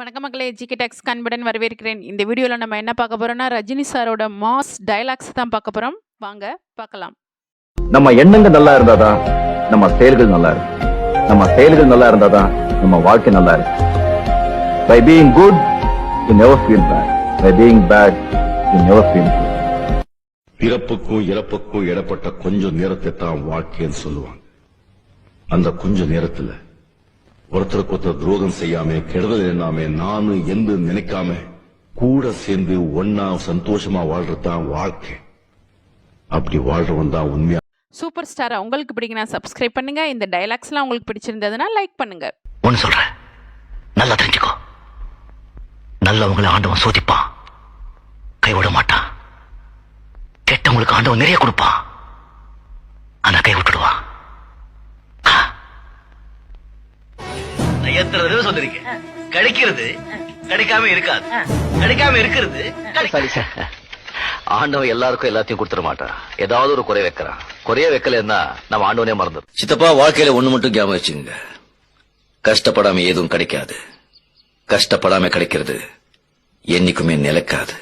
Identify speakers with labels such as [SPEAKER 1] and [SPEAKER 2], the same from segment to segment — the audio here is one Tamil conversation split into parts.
[SPEAKER 1] வணக்கம் மக்களே ஜிகே டெக்ஸ் கண்புடன் வரவேற்கிறேன். இந்த வீடியோவில் நம்ம என்ன பார்க்க போறோம்னா ரஜினி சாரோட மாஸ் டைலாக்ஸ் தான் பார்க்க போறோம். வாங்க பார்க்கலாம்.
[SPEAKER 2] நம்ம எண்ணங்கள் நல்லா இருந்தாதான் நம்ம செயல்கள் நல்லா இருக்கும். நம்ம செயல்கள் நல்லா இருந்தாதான் நம்ம வாழ்க்கை நல்லா இருக்கும். By being good you never feel bad by being bad you never feel good
[SPEAKER 3] பிறப்புக்கும் இறப்புக்கும் இடப்பட்ட கொஞ்சம் நேரத்தை தான் வாழ்க்கைன்னு சொல்லுவாங்க. அந்த கொஞ்ச நேரத்துல ஒருத்தருக்கு ஒருத்தர் துரோகம் செய்யாம கெடுதல் எண்ணாம நானு என்று நினைக்காம கூட சேர்ந்து ஒன்னா சந்தோஷமா வாழ்றதுதான் வாழ்க்கை. அப்படி வாழ்றவன் தான் உண்மையா
[SPEAKER 1] சூப்பர் ஸ்டாரை உங்களுக்கு பிடிக்குன்னா சப்ஸ்கிரைப் பண்ணுங்க. இந்த டைலாக்ஸ்லாம் உங்களுக்கு பிடிச்சிருந்ததுன்னா லைக் பண்ணுங்க.
[SPEAKER 4] ஒன்னு சொல்றேன். நல்லா தெரிஞ்சுக்கோ. நல்லவங்களை ஆண்டவன் சோதிப்பான். கைவிட மாட்டான். கெட்டவங்களுக்கு ஆண்டவன் நிறைய கொடுப்பான். எத்தனை தடவை சொல்லிருக்கேன்? கிடைக்கிறது கிடைக்காம இருக்காது. கிடைக்காம இருக்கிறது ஆண்டவன் எல்லாருக்கும் எல்லாத்தையும் கொடுத்துட மாட்டான். ஏதாவது ஒரு குறை வைக்கிறான். குறைய வைக்கலன்னா நம்ம ஆண்டவனே மறந்துடும். சித்தப்பா வாழ்க்கையில ஒண்ணு மட்டும் ஞாபகம் வச்சுங்க கஷ்டப்படாம எதுவும் கிடைக்காது. கஷ்டப்படாம கிடைக்கிறது என்னைக்குமே நிலைக்காது.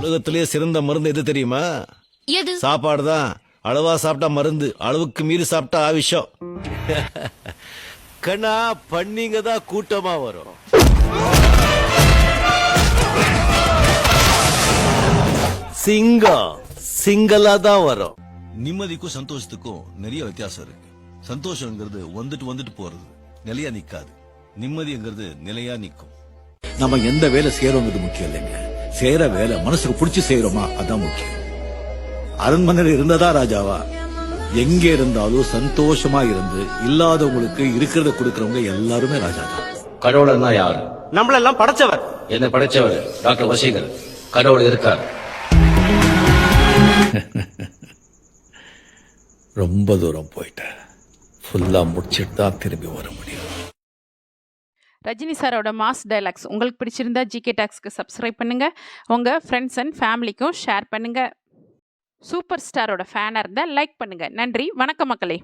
[SPEAKER 5] உலகத்திலேயே சிறந்த மருந்து எது தெரியுமா?
[SPEAKER 6] எது?
[SPEAKER 5] சாப்பாடு தான் அளவா சாப்பிட்டா மருந்து அளவுக்கு மீறி சாப்பிட்டா விஷம் கண்ணா பண்ணிங்க தான் கூட்டமா வரும். சிங்கம் சிங்கலா தான் வரும். நிம்மதிக்கும் சந்தோஷத்துக்கும் நிறைய வித்தியாசம் இருக்கு. சந்தோஷங்கிறது வந்துட்டு வந்துட்டு போறது நிலையா நிக்காது. நிம்மதிங்கிறது நிலையா நிக்கும்.
[SPEAKER 7] நம்ம எந்த வேலை செய்யறோங்கிறது முக்கியம் இல்லைங்க. செய்யற வேலை மனசுக்கு பிடிச்சு செய்யறோமா அதான் முக்கியம். அரண்மனையில் இருந்ததா ராஜாவா? எங்க இருந்தாலும் சந்தோஷமா இருந்து இல்லாதவங்களுக்கு இருக்கிறத கொடுக்கறவங்க எல்லாருமே ராஜா தான்
[SPEAKER 8] கடவுள்னா யாரு?
[SPEAKER 9] நம்மளெல்லாம் படைச்சவர்.
[SPEAKER 8] என்ன படைச்சவர்? டாக்டர் வசீகர் கடவுள் இருக்கார்.
[SPEAKER 7] ரொம்ப தூரம் போயிட்டேன். ஃபுல்லா முடிச்சிட்டு தான் திரும்பி வர முடியும்.
[SPEAKER 1] ரஜினி சாரோட மாஸ் டைலாக்ஸ். உங்களுக்கு பிடிச்சிருந்தா ஜிகே டாக்ஸ்க்கு சப்ஸ்கிரைப் பண்ணுங்க. உங்க ஃப்ரெண்ட்ஸ் அண்ட் ஃபேமிலிக்கும் ஷேர் பண்ணுங்க. சூப்பர் ஸ்டாரோட ஃபேனாக இருந்தால் லைக் பண்ணுங்க. நன்றி. வணக்கம் மக்களே.